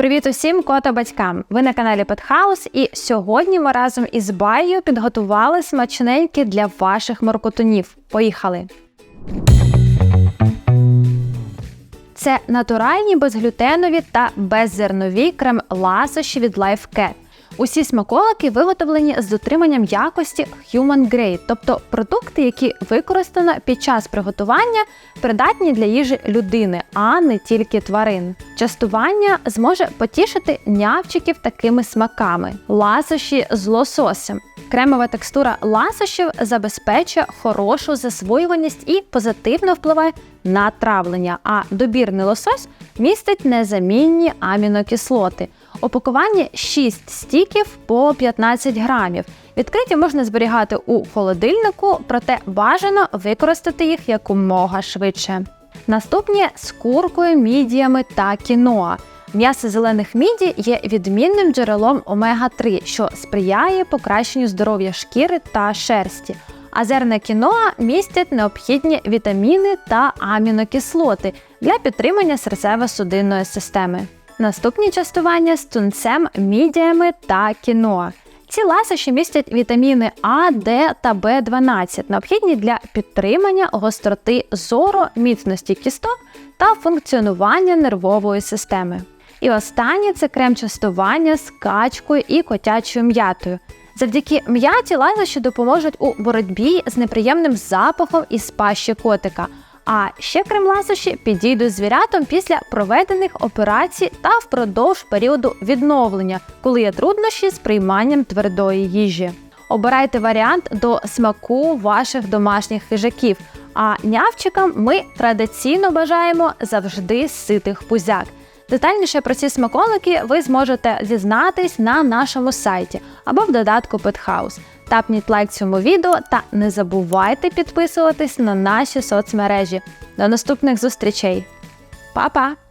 Привіт усім кота батькам! Ви на каналі Петхаус, і сьогодні ми разом із Баєю підготували смачненькі для ваших моркотунів. Поїхали! Це натуральні безглютенові та беззернові крем-ласощі від Life Cat. Усі смаколики виготовлені з дотриманням якості Human Grade, тобто продукти, які використано під час приготування, придатні для їжі людини, а не тільки тварин. Частування зможе потішити нявчиків такими смаками: ласощі з лососем. Кремова текстура ласощів забезпечує хорошу засвоюваність і позитивно впливає на травлення, а добірний лосось містить незамінні амінокислоти. Упакування 6 стіків по 15 грамів. Відкриті можна зберігати у холодильнику, проте бажано використати їх якомога швидше. Наступні з куркою, мідіями та кіноа. М'ясо зелених міді є відмінним джерелом омега-3, що сприяє покращенню здоров'я шкіри та шерсті. А зерна кіноа містять необхідні вітаміни та амінокислоти для підтримання серцево-судинної системи. Наступні частування з тунцем, мідіями та кіноа. Ці ласощі містять вітаміни А, Д та В12, необхідні для підтримання гостроти зору, міцності кісток та функціонування нервової системи. І останнє це крем-частування з качкою і котячою м'ятою. Завдяки м'яті ласощі допоможуть у боротьбі з неприємним запахом із пащі котика. А ще крем-ласощі підійдуть звірятам після проведених операцій та впродовж періоду відновлення, коли є труднощі з прийманням твердої їжі. Обирайте варіант до смаку ваших домашніх хижаків. А нявчикам ми традиційно бажаємо завжди ситих пузяк. Детальніше про ці смаколики ви зможете дізнатись на нашому сайті або в додатку Pethouse. Тапніть лайк цьому відео та не забувайте підписуватись на наші соцмережі. До наступних зустрічей. Па-па!